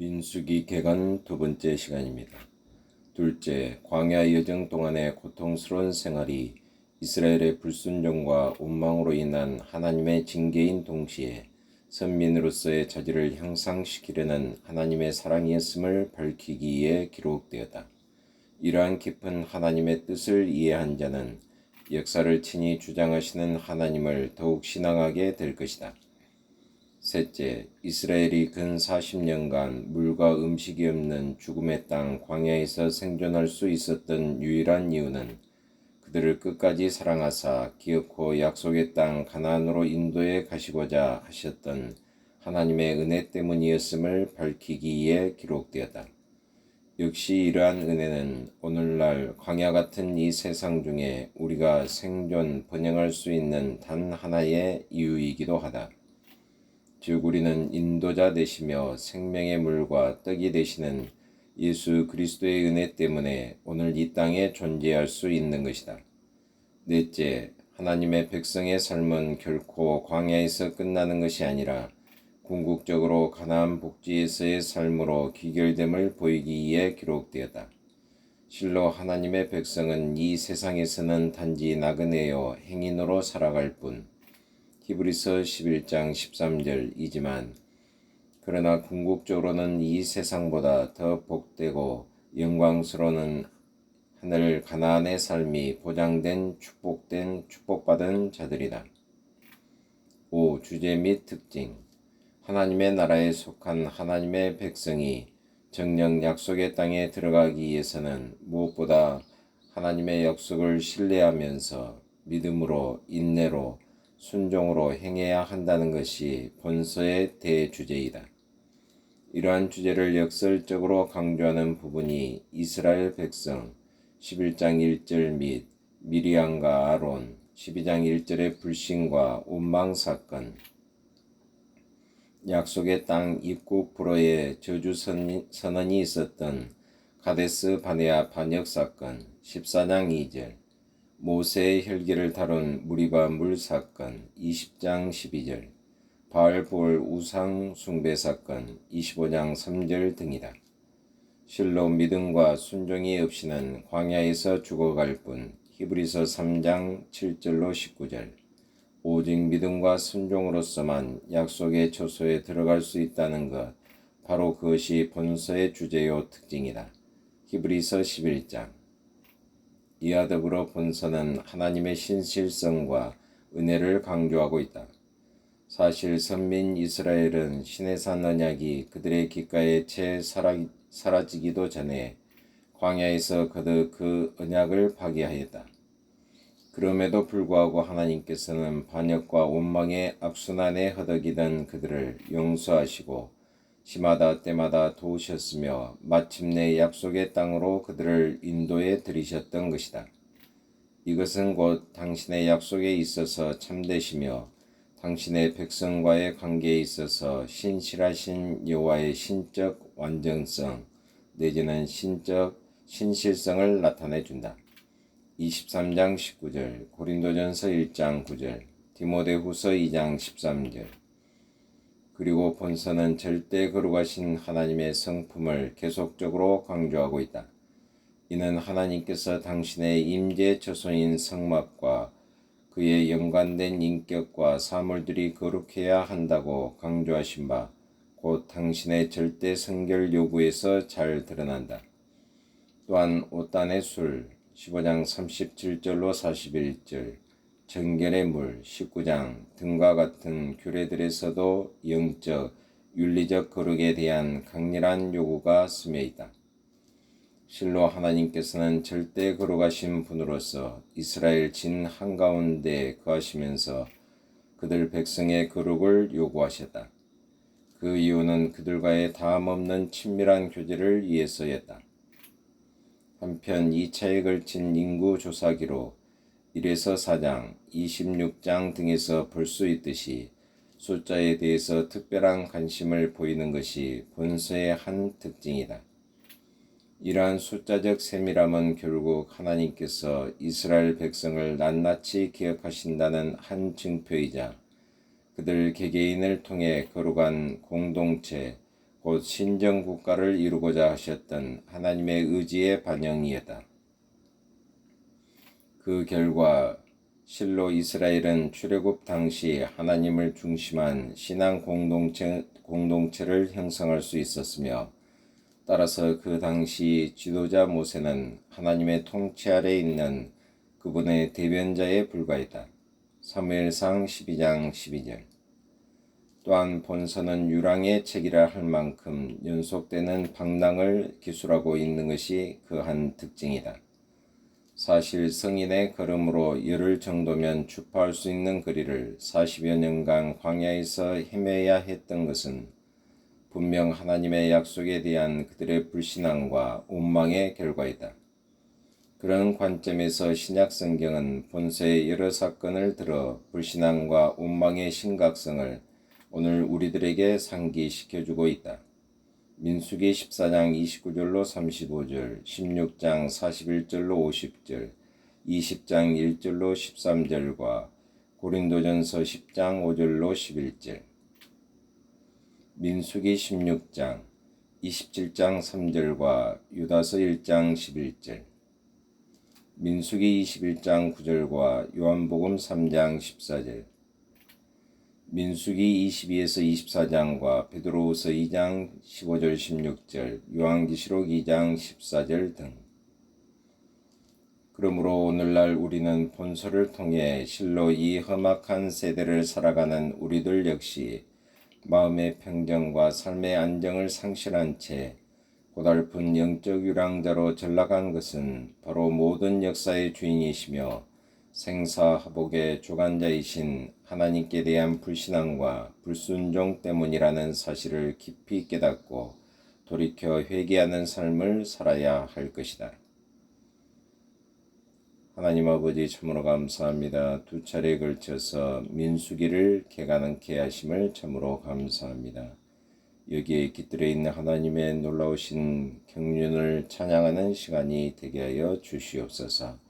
민수기 개간 두 번째 시간입니다. 둘째, 광야 여정 동안의 고통스러운 생활이 이스라엘의 불순종과 원망으로 인한 하나님의 징계인 동시에 선민으로서의 자질을 향상시키려는 하나님의 사랑이었음을 밝히기 위해 기록되었다. 이러한 깊은 하나님의 뜻을 이해한 자는 역사를 친히 주장하시는 하나님을 더욱 신앙하게 될 것이다. 셋째, 이스라엘이 근 40년간 물과 음식이 없는 죽음의 땅 광야에서 생존할 수 있었던 유일한 이유는 그들을 끝까지 사랑하사 기어코 약속의 땅 가나안으로 인도해 가시고자 하셨던 하나님의 은혜 때문이었음을 밝히기 위해 기록되었다. 역시 이러한 은혜는 오늘날 광야 같은 이 세상 중에 우리가 생존 번영할 수 있는 단 하나의 이유이기도 하다. 즉 우리는 인도자 되시며 생명의 물과 떡이 되시는 예수 그리스도의 은혜 때문에 오늘 이 땅에 존재할 수 있는 것이다. 넷째, 하나님의 백성의 삶은 결코 광야에서 끝나는 것이 아니라 궁극적으로 가나안 복지에서의 삶으로 귀결됨을 보이기 위해 기록되었다. 실로 하나님의 백성은 이 세상에서는 단지 나그네요 행인으로 살아갈 뿐 히브리서 11장 13절이지만 그러나 궁극적으로는 이 세상보다 더 복되고 영광스러운 하늘 가나안의 삶이 보장된 축복된 축복받은 자들이다. 5. 주제 및 특징 하나님의 나라에 속한 하나님의 백성이 정령 약속의 땅에 들어가기 위해서는 무엇보다 하나님의 약속을 신뢰하면서 믿음으로 인내로 순종으로 행해야 한다는 것이 본서의 대주제이다. 이러한 주제를 역설적으로 강조하는 부분이 이스라엘 백성 11장 1절 및 미리안과 아론 12장 1절의 불신과 원망 사건 약속의 땅 입국 불어의 저주 선언이 있었던 가데스 바네아 반역 사건 14장 2절 모세의 혈기를 다룬 무리바 물 사건 20장 12절 바알볼 우상 숭배 사건 25장 3절 등이다. 실로 믿음과 순종이 없이는 광야에서 죽어갈 뿐 히브리서 3장 7절로 19절 오직 믿음과 순종으로서만 약속의 초소에 들어갈 수 있다는 것 바로 그것이 본서의 주제요 특징이다. 히브리서 11장 이와 더불어 본서는 하나님의 신실성과 은혜를 강조하고 있다. 사실 선민 이스라엘은 신의 산 언약이 그들의 귓가에 채 사라지기도 전에 광야에서 거듭 그 언약을 파기하였다. 그럼에도 불구하고 하나님께서는 반역과 원망의 악순환에 허덕이던 그들을 용서하시고 시마다 때마다 도우셨으며 마침내 약속의 땅으로 그들을 인도해 들이셨던 것이다. 이것은 곧 당신의 약속에 있어서 참되시며 당신의 백성과의 관계에 있어서 신실하신 여호와의 신적 완전성 내지는 신적 신실성을 나타내 준다. 23장 19절, 고린도전서 1장 9절, 디모데후서 2장 13절. 그리고 본서는 절대 거룩하신 하나님의 성품을 계속적으로 강조하고 있다. 이는 하나님께서 당신의 임재 처소인 성막과 그의 연관된 인격과 사물들이 거룩해야 한다고 강조하신 바, 곧 당신의 절대 성결 요구에서 잘 드러난다. 또한 옷단의 술, 15장 37절로 41절, 정결의 물 19장 등과 같은 규례들에서도 영적, 윤리적 거룩에 대한 강렬한 요구가 스며 있다. 실로 하나님께서는 절대 거룩하신 분으로서 이스라엘 진 한가운데 거하시면서 그들 백성의 거룩을 요구하셨다. 그 이유는 그들과의 다함없는 친밀한 교제를 위해서였다. 한편 2차에 걸친 인구 조사기로 1에서 4장, 26장 등에서 볼 수 있듯이 숫자에 대해서 특별한 관심을 보이는 것이 본서의 한 특징이다. 이러한 숫자적 세밀함은 결국 하나님께서 이스라엘 백성을 낱낱이 기억하신다는 한 증표이자 그들 개개인을 통해 거룩한 공동체, 곧 신정 국가를 이루고자 하셨던 하나님의 의지의 반영이었다. 그 결과 실로 이스라엘은 출애굽 당시 하나님을 중심한 신앙 공동체, 공동체를 형성할 수 있었으며 따라서 그 당시 지도자 모세는 하나님의 통치 아래 있는 그분의 대변자에 불과했다. 사무엘상 12장 12절 또한 본서는 유랑의 책이라 할 만큼 연속되는 방랑을 기술하고 있는 것이 그 한 특징이다. 사실 성인의 걸음으로 열흘 정도면 주파할 수 있는 거리를 40여 년간 광야에서 헤매야 했던 것은 분명 하나님의 약속에 대한 그들의 불신앙과 원망의 결과이다. 그런 관점에서 신약 성경은 본서의 여러 사건을 들어 불신앙과 원망의 심각성을 오늘 우리들에게 상기시켜주고 있다. 민수기 14장 29절로 35절, 16장 41절로 50절, 20장 1절로 13절과 고린도전서 10장 5절로 11절. 민수기 16장, 27장 3절과 유다서 1장 11절. 민수기 21장 9절과 요한복음 3장 14절. 민수기 22에서 24장과 베드로후서 2장 15절 16절, 요한기시록 2장 14절 등. 그러므로 오늘날 우리는 본서를 통해 실로 이 험악한 세대를 살아가는 우리들 역시 마음의 평정과 삶의 안정을 상실한 채 고달픈 영적 유랑자로 전락한 것은 바로 모든 역사의 주인이시며 생사하복의 주관자이신 하나님께 대한 불신앙과 불순종 때문이라는 사실을 깊이 깨닫고 돌이켜 회개하는 삶을 살아야 할 것이다. 하나님 아버지 참으로 감사합니다. 두 차례에 걸쳐서 민수기를 개가능케 하심을 참으로 감사합니다. 여기에 깃들어 있는 하나님의 놀라우신 경륜을 찬양하는 시간이 되게 하여 주시옵소서.